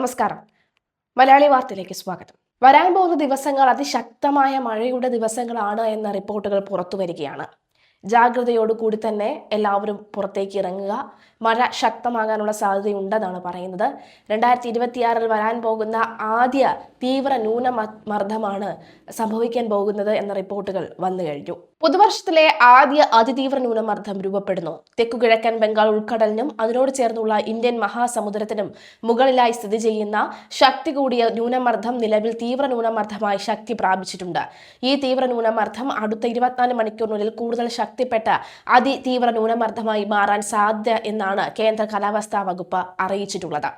നമസ്കാരം. മലയാളി വാർത്തയിലേക്ക് സ്വാഗതം. വരാൻ പോകുന്ന ദിവസങ്ങൾ അതിശക്തമായ മഴയുടെ ദിവസങ്ങളാണ് എന്ന റിപ്പോർട്ടുകൾ പുറത്തു വരികയാണ്. ജാഗ്രതയോടുകൂടി തന്നെ എല്ലാവരും പുറത്തേക്ക് ഇറങ്ങുക. മഴ ശക്തമാകാനുള്ള സാധ്യതയുണ്ടെന്നാണ് പറയുന്നത്. രണ്ടായിരത്തി ഇരുപത്തിയാറിൽ വരാൻ പോകുന്ന ആദ്യ തീവ്ര ന്യൂനമർദ്ദമാണ് സംഭവിക്കാൻ പോകുന്നത് എന്ന റിപ്പോർട്ടുകൾ വന്നു കഴിഞ്ഞു. പുതുവർഷത്തിലെ ആദ്യ അതിതീവ്ര ന്യൂനമർദ്ദം രൂപപ്പെടുന്നു. തെക്കുകിഴക്കൻ ബംഗാൾ ഉൾക്കടലിനും അതിനോട് ചേർന്നുള്ള ഇന്ത്യൻ മഹാസമുദ്രത്തിനും മുകളിലായി സ്ഥിതി ചെയ്യുന്ന ശക്തി കൂടിയ ന്യൂനമർദ്ദം നിലവിൽ തീവ്ര ന്യൂനമർദ്ദമായി ശക്തി പ്രാപിച്ചിട്ടുണ്ട്. ഈ തീവ്ര ന്യൂനമർദ്ദം അടുത്ത ഇരുപത്തിനാല് മണിക്കൂറിനുള്ളിൽ കൂടുതൽ ശക്തിപ്പെട്ട അതിതീവ്ര ന്യൂനമർദ്ദമായി മാറാൻ സാധ്യത എന്നാണ് കേന്ദ്ര കാലാവസ്ഥാ വകുപ്പ് അറിയിച്ചിട്ടുള്ളത്.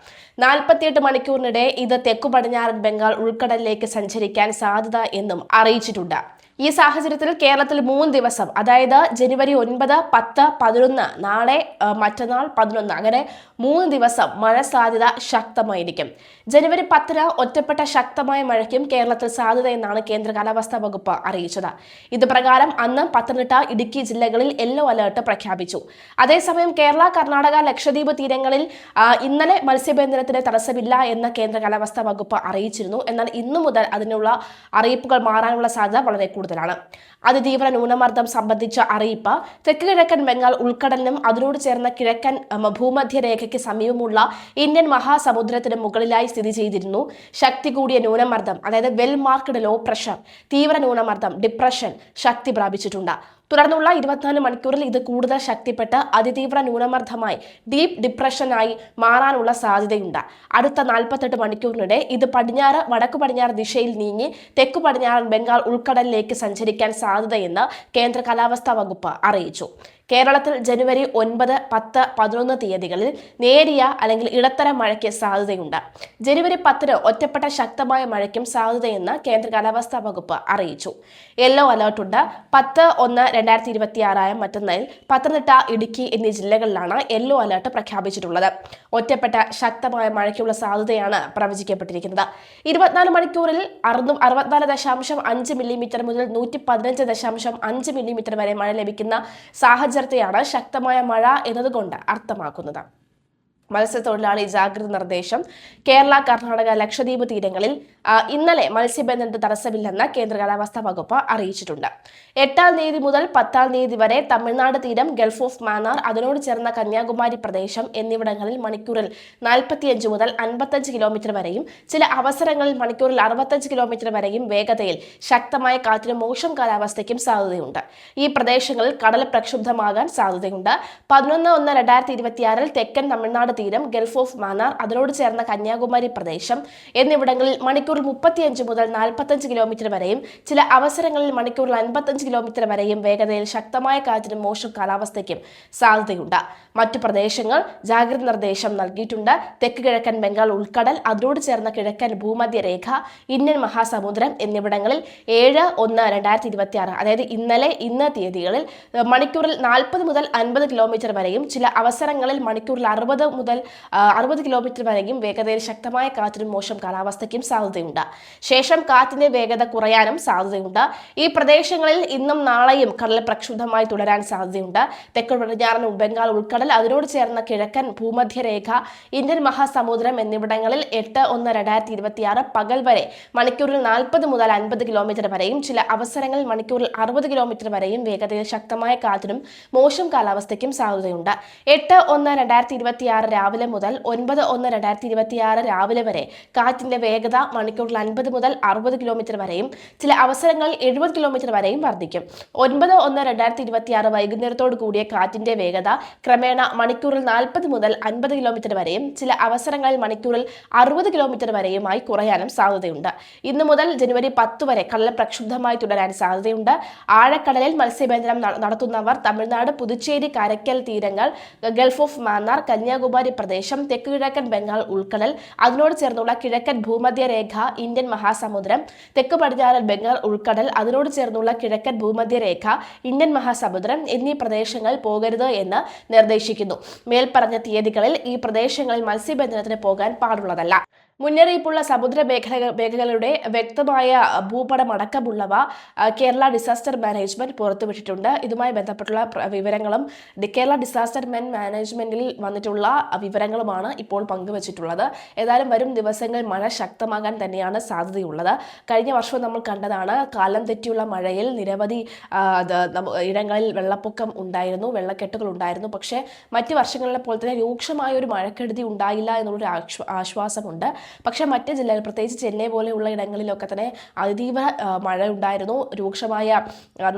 നാൽപ്പത്തിയെട്ട് മണിക്കൂറിനിടെ ഇത് തെക്കു പടിഞ്ഞാറൻ ബംഗാൾ ഉൾക്കടലിലേക്ക് സഞ്ചരിക്കാൻ സാധ്യത എന്നും അറിയിച്ചിട്ടുണ്ട്. ഈ സാഹചര്യത്തിൽ കേരളത്തിൽ മൂന്ന് ദിവസം അതായത് ജനുവരി ഒൻപത് പത്ത് പതിനൊന്ന് നാളെ മറ്റന്നാൾ പതിനൊന്ന് അങ്ങനെ മൂന്ന് ദിവസം മഴ സാധ്യത ശക്തമായിരിക്കും. ജനുവരി പത്തിന് ഒറ്റപ്പെട്ട ശക്തമായ മഴയ്ക്കും കേരളത്തിൽ സാധ്യതയെന്നാണ് കേന്ദ്ര കാലാവസ്ഥാ വകുപ്പ് അറിയിച്ചത്. ഇത് പ്രകാരം അന്ന് പത്തനംതിട്ട ഇടുക്കി ജില്ലകളിൽ യെല്ലോ അലേർട്ട് പ്രഖ്യാപിച്ചു. അതേസമയം കേരള കർണാടക ലക്ഷദ്വീപ് തീരങ്ങളിൽ ഇന്നലെ മത്സ്യബന്ധനത്തിന് തടസ്സമില്ല എന്ന് കേന്ദ്ര കാലാവസ്ഥാ വകുപ്പ് അറിയിച്ചിരുന്നു. എന്നാൽ ഇന്നു മുതൽ അതിനുള്ള അറിയിപ്പുകൾ മാറാനുള്ള സാധ്യത വളരെ കൂടുതലാണ്. അതിതീവ്ര ന്യൂനമർദ്ദം സംബന്ധിച്ച അറിയിപ്പ് തെക്ക് കിഴക്കൻ ബംഗാൾ ഉൾക്കടലിനും അതിനോട് ചേർന്ന കിഴക്കൻ ഭൂമധ്യരേഖയ്ക്ക് സമീപമുള്ള ഇന്ത്യൻ മഹാസമുദ്രത്തിന് മുകളിലായി സ്ഥിതി ചെയ്തിരുന്നു. ശക്തി കൂടിയ ന്യൂനമർദ്ദം അതായത് വെൽ മാർക്ക്ഡ് ലോ പ്രഷർ തീവ്ര ന്യൂനമർദ്ദം ഡിപ്രഷൻ ശക്തി പ്രാപിച്ചിട്ടുണ്ട്. തുടർന്നുള്ള ഇരുപത്തിനാല് മണിക്കൂറിൽ ഇത് കൂടുതൽ ശക്തിപ്പെട്ട് അതിതീവ്ര ന്യൂനമർദ്ദമായി ഡീപ് ഡിപ്രഷനായി മാറാനുള്ള സാധ്യതയുണ്ട്. അടുത്ത നാൽപ്പത്തെട്ട് മണിക്കൂറിനിടെ ഇത് പടിഞ്ഞാറ് വടക്കു പടിഞ്ഞാറ് ദിശയിൽ നീങ്ങി തെക്കു പടിഞ്ഞാറൻ ബംഗാൾ ഉൾക്കടലിലേക്ക് സഞ്ചരിക്കാൻ സാധ്യതയെന്ന് കേന്ദ്ര കാലാവസ്ഥാ വകുപ്പ് അറിയിച്ചു. കേരളത്തിൽ ജനുവരി ഒൻപത് പത്ത് പതിനൊന്ന് തീയതികളിൽ നേരിയ അല്ലെങ്കിൽ ഇടത്തരം മഴയ്ക്ക് സാധ്യതയുണ്ട്. ജനുവരി പത്തിന് ഒറ്റപ്പെട്ട ശക്തമായ മഴയ്ക്കും സാധ്യതയെന്ന് കേന്ദ്ര കാലാവസ്ഥാ വകുപ്പ് അറിയിച്ചു. യെല്ലോ അലേർട്ടുണ്ട് പത്ത് ഒന്ന് രണ്ടായിരത്തി ഇരുപത്തിയാറായ മറ്റന്നാൽ പത്തനംതിട്ട ഇടുക്കി എന്നീ ജില്ലകളിലാണ് യെല്ലോ അലർട്ട് പ്രഖ്യാപിച്ചിട്ടുള്ളത്. ഒറ്റപ്പെട്ട ശക്തമായ മഴയ്ക്കുള്ള സാധ്യതയാണ് പ്രവചിക്കപ്പെട്ടിരിക്കുന്നത്. ഇരുപത്തിനാല് മണിക്കൂറിൽ അറുന്നൂ അറുപത്തിനാല് ദശാംശം അഞ്ച് മില്ലിമീറ്റർ മുതൽ നൂറ്റി പതിനഞ്ച് ദശാംശം അഞ്ച് മില്ലിമീറ്റർ വരെ മഴ ലഭിക്കുന്ന സാഹചര്യത്തെയാണ് ശക്തമായ മഴ എന്നതുകൊണ്ട് അർത്ഥമാക്കുന്നത്. മത്സ്യത്തൊഴിലാളി ജാഗ്രത നിർദ്ദേശം. കേരള കർണാടക ലക്ഷദ്വീപ് തീരങ്ങളിൽ ഇന്നലെ മത്സ്യബന്ധനത്തിന് തടസ്സമില്ലെന്ന് കേന്ദ്ര കാലാവസ്ഥാ വകുപ്പ് അറിയിച്ചിട്ടുണ്ട്. എട്ടാം തീയതി മുതൽ പത്താം തീയതി വരെ തമിഴ്നാട് തീരം ഗൾഫ് ഓഫ് മാന്നാർ അതിനോട് ചേർന്ന കന്യാകുമാരി പ്രദേശം എന്നിവിടങ്ങളിൽ മണിക്കൂറിൽ നാൽപ്പത്തിയഞ്ച് മുതൽ അൻപത്തഞ്ച് കിലോമീറ്റർ വരെയും ചില അവസരങ്ങളിൽ മണിക്കൂറിൽ അറുപത്തഞ്ച് കിലോമീറ്റർ വരെയും വേഗതയിൽ ശക്തമായ കാറ്റിനും മോശം കാലാവസ്ഥയ്ക്കും സാധ്യതയുണ്ട്. ഈ പ്രദേശങ്ങളിൽ കടൽ പ്രക്ഷുബ്ധമാകാൻ സാധ്യതയുണ്ട്. പതിനൊന്ന് ഒന്ന് രണ്ടായിരത്തി ഇരുപത്തിയാറിൽ തെക്കൻ തമിഴ്നാട് തീരം ഗൾഫ് ഓഫ് മാന്നാർ അതിനോട് ചേർന്ന കന്യാകുമാരി പ്രദേശം എന്നിവിടങ്ങളിൽ മണിക്കൂറിൽ മുപ്പത്തിയഞ്ച് മുതൽ നാൽപ്പത്തഞ്ച് കിലോമീറ്റർ വരെയും ചില അവസരങ്ങളിൽ മണിക്കൂറിൽ അൻപത്തഞ്ച് കിലോമീറ്റർ വരെയും വേഗതയിൽ ശക്തമായ കാറ്റിനും മോശം കാലാവസ്ഥയ്ക്കും സാധ്യതയുണ്ട്. മറ്റു പ്രദേശങ്ങൾ ജാഗ്രത നിർദ്ദേശം നൽകിയിട്ടുണ്ട്. തെക്ക് കിഴക്കൻ ബംഗാൾ ഉൾക്കടൽ അതിനോട് ചേർന്ന കിഴക്കൻ ഭൂമധ്യരേഖ ഇന്ത്യൻ മഹാസമുദ്രം എന്നിവിടങ്ങളിൽ ഏഴ് ഒന്ന് രണ്ടായിരത്തി ഇരുപത്തി ആറ് അതായത് ഇന്നലെ ഇന്ന് തീയതികളിൽ മണിക്കൂറിൽ നാൽപ്പത് മുതൽ അൻപത് കിലോമീറ്റർ വരെയും ചില അവസരങ്ങളിൽ മണിക്കൂറിൽ അറുപത് മുതൽ അറുപത് കിലോമീറ്റർ വരെയും വേഗതയിൽ ശക്തമായ കാറ്റിനും മോശം കാലാവസ്ഥയ്ക്കും സാധ്യതയുണ്ട്. ശേഷം കാറ്റിന്റെ വേഗത കുറയാനും സാധ്യതയുണ്ട്. ഈ പ്രദേശങ്ങളിൽ ഇന്നും നാളെയും കടൽ പ്രക്ഷുബ്ധമായി തുടരാൻ സാധ്യതയുണ്ട്. തെക്കൻ പടിഞ്ഞാറൻ ബംഗാൾ ഉൾക്കടൽ അതിനോട് ചേർന്ന കിഴക്കൻ ഭൂമധ്യരേഖ ഇന്ത്യൻ മഹാസമുദ്രം എന്നിവിടങ്ങളിൽ എട്ട് ഒന്ന് രണ്ടായിരത്തി ഇരുപത്തിയാറ് പകൽ വരെ മണിക്കൂറിൽ നാൽപ്പത് മുതൽ അൻപത് കിലോമീറ്റർ വരെയും ചില അവസരങ്ങളിൽ മണിക്കൂറിൽ അറുപത് കിലോമീറ്റർ വരെയും വേഗതയിൽ ശക്തമായ കാറ്റിനും മോശം കാലാവസ്ഥയ്ക്കും സാധ്യതയുണ്ട്. എട്ട് ഒന്ന് രണ്ടായിരത്തി ഇരുപത്തിയാറ് രാവിലെ മുതൽ ഒൻപത് ഒന്ന് രണ്ടായിരത്തി ഇരുപത്തിയാറ് രാവിലെ വരെ കാറ്റിന്റെ വേഗത മണിക്കൂറിൽ അൻപത് മുതൽ അറുപത് കിലോമീറ്റർ വരെയും ചില അവസരങ്ങളിൽ എഴുപത് കിലോമീറ്റർ വരെയും വർദ്ധിക്കും. ഒൻപത് ഒന്ന് രണ്ടായിരത്തി ഇരുപത്തിയാറ് വൈകുന്നേരത്തോടു കൂടിയ കാറ്റിന്റെ വേഗത ക്രമേണ മണിക്കൂറിൽ നാൽപ്പത് മുതൽ അൻപത് കിലോമീറ്റർ വരെയും ചില അവസരങ്ങളിൽ മണിക്കൂറിൽ അറുപത് കിലോമീറ്റർ വരെയുമായി കുറയാനും സാധ്യതയുണ്ട്. ഇന്നു മുതൽ ജനുവരി പത്ത് വരെ കടൽ പ്രക്ഷുബ്ധമായി തുടരാൻ സാധ്യതയുണ്ട്. ആഴക്കടലിൽ മത്സ്യബന്ധനം നടത്തുന്നവർ തമിഴ്നാട് പുതുച്ചേരി കരയ്ക്കൽ തീരങ്ങൾ ഗൾഫ് ഓഫ് മാന്നാർ കന്യാകുമാരി പ്രദേശം തെക്ക് കിഴക്കൻ ബംഗാൾ ഉൾക്കടൽ അതിനോട് ചേർന്നുള്ള കിഴക്കൻ ഭൂമധ്യരേഖ ഇന്ത്യൻ മഹാസമുദ്രം തെക്ക് പടിഞ്ഞാറൻ ബംഗാൾ ഉൾക്കടൽ അതിനോട് ചേർന്നുള്ള കിഴക്കൻ ഭൂമധ്യരേഖ ഇന്ത്യൻ മഹാസമുദ്രം എന്നീ പ്രദേശങ്ങൾ പോകരുത് എന്ന് നിർദ്ദേശിക്കുന്നു മേൽപ്പറഞ്ഞ തീയതികളിൽ ഈ പ്രദേശങ്ങളിൽ മത്സ്യബന്ധനത്തിന് പോകാൻ പാടുള്ളതല്ല. മുന്നറിയിപ്പുള്ള സമുദ്ര മേഖല മേഖലകളുടെ വ്യക്തമായ ഭൂപടം അടക്കമുള്ളവ കേരള ഡിസാസ്റ്റർ മാനേജ്മെന്റ് പുറത്തുവിട്ടിട്ടുണ്ട്. ഇതുമായി ബന്ധപ്പെട്ടുള്ള വിവരങ്ങളും കേരള ഡിസാസ്റ്റർ മെൻ മാനേജ്മെന്റിൽ വന്നിട്ടുള്ള വിവരങ്ങളുമാണ് ഇപ്പോൾ പങ്കുവച്ചിട്ടുള്ളത്. ഏതായാലും വരും ദിവസങ്ങൾ മഴ ശക്തമാകാൻ തന്നെയാണ് സാധ്യതയുള്ളത്. കഴിഞ്ഞ വർഷം നമ്മൾ കണ്ടതാണ് കാലം തെറ്റിയുള്ള മഴയിൽ നിരവധി ഇടങ്ങളിൽ വെള്ളപ്പൊക്കം ഉണ്ടായിരുന്നു വെള്ളക്കെട്ടുകൾ ഉണ്ടായിരുന്നു. പക്ഷേ മറ്റ് വർഷങ്ങളിലെ പോലെ തന്നെ രൂക്ഷമായ ഒരു മഴക്കെടുതി ഉണ്ടായില്ല എന്നുള്ളൊരു ആശ്വ- ആശ്വാസമുണ്ട്. പക്ഷേ മറ്റ് ജില്ലകൾ പ്രത്യേകിച്ച് ചെന്നൈ പോലെയുള്ള ഇടങ്ങളിലൊക്കെ തന്നെ അതീവ മഴ ഉണ്ടായിരുന്നു രൂക്ഷമായ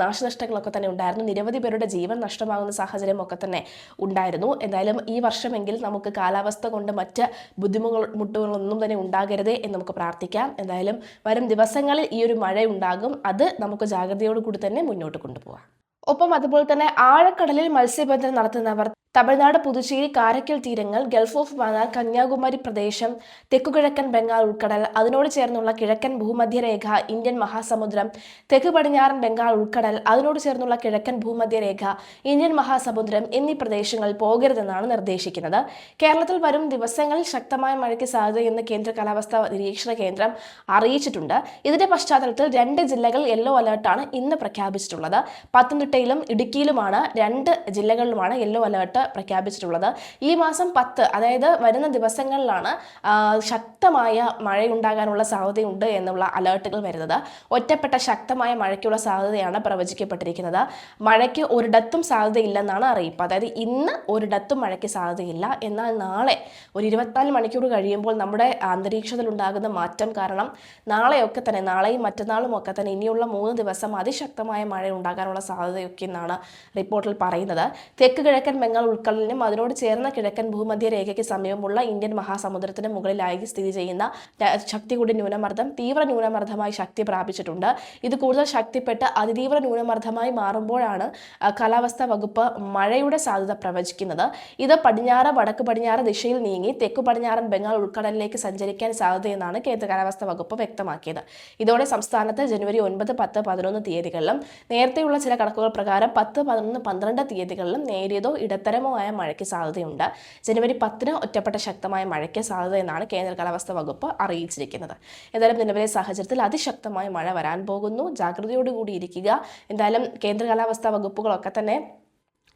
നാശനഷ്ടങ്ങളൊക്കെ തന്നെ ഉണ്ടായിരുന്നു. നിരവധി പേരുടെ ജീവൻ നഷ്ടമാകുന്ന സാഹചര്യം ഒക്കെ തന്നെ ഉണ്ടായിരുന്നു. എന്തായാലും ഈ വർഷമെങ്കിൽ നമുക്ക് കാലാവസ്ഥ കൊണ്ട് മറ്റ് ബുദ്ധിമുട്ടുകളൊന്നും തന്നെ ഉണ്ടാകരുത് എന്ന് നമുക്ക് പ്രാർത്ഥിക്കാം. എന്തായാലും വരും ദിവസങ്ങളിൽ ഈ ഒരു മഴ ഉണ്ടാകും അത് നമുക്ക് ജാഗ്രതയോടുകൂടി തന്നെ മുന്നോട്ട് കൊണ്ടുപോകാം ഒപ്പം അതുപോലെ തന്നെ ആഴക്കടലിൽ മത്സ്യബന്ധനം നടത്തുന്നവർ തമിഴ്നാട് പുതുച്ചേരി കാരക്കൽ തീരങ്ങൾ ഗൾഫ് ഓഫ് മന്നാർ കന്യാകുമാരി പ്രദേശം തെക്കുകിഴക്കൻ ബംഗാൾ ഉൾക്കടൽ അതിനോട് ചേർന്നുള്ള കിഴക്കൻ ഭൂമധ്യരേഖ ഇന്ത്യൻ മഹാസമുദ്രം തെക്ക് പടിഞ്ഞാറൻ ബംഗാൾ ഉൾക്കടൽ അതിനോട് ചേർന്നുള്ള കിഴക്കൻ ഭൂമധ്യരേഖ ഇന്ത്യൻ മഹാസമുദ്രം എന്നീ പ്രദേശങ്ങളിൽ പോകരുതെന്നാണ് നിർദ്ദേശിക്കുന്നത്. കേരളത്തിൽ വരും ദിവസങ്ങളിൽ ശക്തമായ മഴയ്ക്ക് സാധ്യതയെന്ന് കേന്ദ്ര കാലാവസ്ഥാ നിരീക്ഷണ കേന്ദ്രം അറിയിച്ചിട്ടുണ്ട്. ഇതിന്റെ പശ്ചാത്തലത്തിൽ രണ്ട് ജില്ലകൾ യെല്ലോ അലേർട്ടാണ് ഇന്ന് പ്രഖ്യാപിച്ചിട്ടുള്ളത്. പത്തനംതിട്ടയിലും ഇടുക്കിയിലുമാണ് രണ്ട് ജില്ലകളിലുമാണ് യെല്ലോ അലേർട്ട് പ്രഖ്യാപിച്ചിട്ടുള്ളത്. ഈ മാസം പത്ത് അതായത് വരുന്ന ദിവസങ്ങളിലാണ് ശക്തമായ മഴയുണ്ടാകാനുള്ള സാധ്യതയുണ്ട് എന്നുള്ള അലേർട്ടുകൾ വരുന്നത്. ഒറ്റപ്പെട്ട ശക്തമായ മഴയ്ക്കുള്ള സാധ്യതയാണ് പ്രവചിക്കപ്പെട്ടിരിക്കുന്നത്. മഴയ്ക്ക് ഒരിടത്തും സാധ്യതയില്ലെന്നാണ് അറിയിപ്പ്. അതായത് ഇന്ന് ഒരിടത്തും മഴയ്ക്ക് സാധ്യതയില്ല. എന്നാൽ നാളെ ഒരു ഇരുപത്തിനാല് മണിക്കൂർ കഴിയുമ്പോൾ നമ്മുടെ അന്തരീക്ഷത്തിൽ ഉണ്ടാകുന്ന മാറ്റം കാരണം നാളെയൊക്കെ തന്നെ നാളെയും മറ്റന്നാളും ഒക്കെ തന്നെ ഇനിയുള്ള മൂന്ന് ദിവസം അതിശക്തമായ മഴ ഉണ്ടാകാനുള്ള സാധ്യതയൊക്കെ എന്നാണ് റിപ്പോർട്ടിൽ പറയുന്നത്. തെക്ക് കിഴക്കൻ ബംഗാൾ ഉൾക്കടലിനും അതിനോട് ചേർന്ന കിഴക്കൻ ഭൂമധ്യ രേഖയ്ക്ക് സമീപമുള്ള ഇന്ത്യൻ മഹാസമുദ്രത്തിന് മുകളിലായി സ്ഥിതി ചെയ്യുന്ന ശക്തി കൂടി ന്യൂനമർദ്ദം തീവ്ര ന്യൂനമർദ്ദമായി ശക്തി പ്രാപിച്ചിട്ടുണ്ട്. ഇത് കൂടുതൽ ശക്തിപ്പെട്ട് അതിതീവ്ര ന്യൂനമർദ്ദമായി മാറുമ്പോഴാണ് കാലാവസ്ഥാ വകുപ്പ് മഴയുടെ സാധ്യത പ്രവചിക്കുന്നത്. ഇത് പടിഞ്ഞാറ് വടക്ക് പടിഞ്ഞാറ് ദിശയിൽ നീങ്ങി തെക്കു പടിഞ്ഞാറൻ ബംഗാൾ ഉൾക്കടലിലേക്ക് സഞ്ചരിക്കാൻ സാധ്യതയെന്നാണ് കേന്ദ്ര കാലാവസ്ഥാ വകുപ്പ് വ്യക്തമാക്കിയത്. ഇതോടെ സംസ്ഥാനത്ത് ജനുവരി ഒൻപത് പത്ത് പതിനൊന്ന് തീയതികളിലും നേരത്തെയുള്ള ചില കണക്കുകൾ പ്രകാരം പത്ത് പതിനൊന്ന് പന്ത്രണ്ട് തീയതികളിലും നേരിയതോ ആയ മഴയ്ക്ക് സാധ്യതയുണ്ട്. ജനുവരി പത്തിന് ഒറ്റപ്പെട്ട ശക്തമായ മഴയ്ക്ക് സാധ്യതയെന്നാണ് കേന്ദ്ര കാലാവസ്ഥാ വകുപ്പ് അറിയിച്ചിരിക്കുന്നത്. എന്തായാലും നിലവിലെ സാഹചര്യത്തിൽ അതിശക്തമായ മഴ വരാൻ പോകുന്നു. ജാഗ്രതയോടുകൂടി ഇരിക്കുക. എന്തായാലും കേന്ദ്ര കാലാവസ്ഥാ വകുപ്പുകളൊക്കെ തന്നെ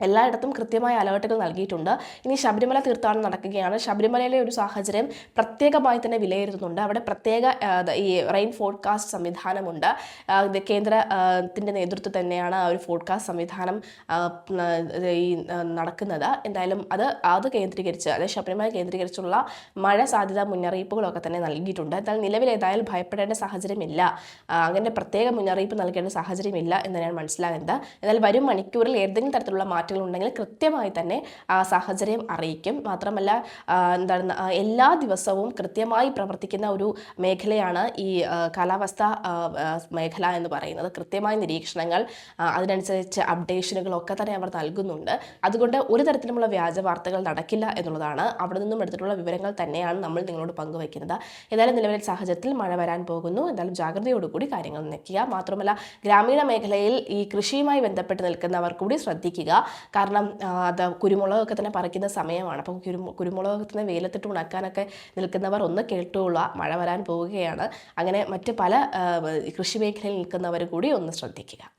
എല്ലായിടത്തും കൃത്യമായ അലേർട്ടുകൾ നൽകിയിട്ടുണ്ട്. ഇനി ശബരിമല തീർത്ഥാടനം നടക്കുകയാണ്. ശബരിമലയിലെ ഒരു സാഹചര്യം പ്രത്യേകമായി തന്നെ വിലയിരുത്തുന്നുണ്ട്. അവിടെ പ്രത്യേക ഈ റെയിൻ ഫോഡ്കാസ്റ്റ് സംവിധാനമുണ്ട്. കേന്ദ്രത്തിന്റെ നേതൃത്വം തന്നെയാണ് ആ ഒരു ഫോഡ്കാസ്റ്റ് സംവിധാനം ഈ നടക്കുന്നത്. എന്തായാലും അത് അത് കേന്ദ്രീകരിച്ച് അതായത് ശബരിമല കേന്ദ്രീകരിച്ചുള്ള മഴ സാധ്യത മുന്നറിയിപ്പുകളൊക്കെ തന്നെ നൽകിയിട്ടുണ്ട്. എന്നാൽ നിലവിൽ ഏതായാലും ഭയപ്പെടേണ്ട സാഹചര്യമില്ല. അങ്ങനെ പ്രത്യേക മുന്നറിയിപ്പ് നൽകേണ്ട സാഹചര്യമില്ല എന്ന് ഞാൻ മനസ്സിലാകുന്നത്. എന്നാൽ വരും മണിക്കൂറിൽ ഏതെങ്കിലും തരത്തിലുള്ള ഉണ്ടെങ്കിൽ കൃത്യമായി തന്നെ ആ സാഹചര്യം അറിയിക്കും. മാത്രമല്ല എന്താണ് എല്ലാ ദിവസവും കൃത്യമായി പ്രവർത്തിക്കുന്ന ഒരു മേഖലയാണ് ഈ കാലാവസ്ഥ മേഖല എന്ന് പറയുന്നത്. കൃത്യമായ നിരീക്ഷണങ്ങൾ അതിനനുസരിച്ച് അപ്ഡേഷനുകളൊക്കെ തന്നെ അവർ നൽകുന്നുണ്ട്. അതുകൊണ്ട് ഒരു തരത്തിലുമുള്ള വ്യാജ വാർത്തകൾ നടക്കില്ല എന്നുള്ളതാണ് അവിടെ നിന്നും എടുത്തിട്ടുള്ള വിവരങ്ങൾ തന്നെയാണ് നമ്മൾ നിങ്ങളോട് പങ്കുവയ്ക്കുന്നത്. ഏതായാലും നിലവിലെ സാഹചര്യത്തിൽ മഴ വരാൻ പോകുന്നു. എന്തായാലും ജാഗ്രതയോടുകൂടി കാര്യങ്ങൾ നിൽക്കുക. മാത്രമല്ല ഗ്രാമീണ മേഖലയിൽ ഈ കൃഷിയുമായി ബന്ധപ്പെട്ട് നിൽക്കുന്നവർ കൂടി ശ്രദ്ധിക്കുക. കാരണം അത് കുരുമുളകൊക്കെ തന്നെ പറിക്കുന്ന സമയമാണ്. അപ്പോൾ കുരു കുരുമുളകൊക്കെ തന്നെ വെയിലത്തിട്ട് ഉണക്കാനൊക്കെ നിൽക്കുന്നവർ ഒന്ന് കേട്ടുകൊള്ളുക. മഴ വരാൻ പോവുകയാണ്. അങ്ങനെ മറ്റ് പല കൃഷി മേഖലയിൽ നിൽക്കുന്നവർ കൂടി ഒന്ന് ശ്രദ്ധിക്കുക.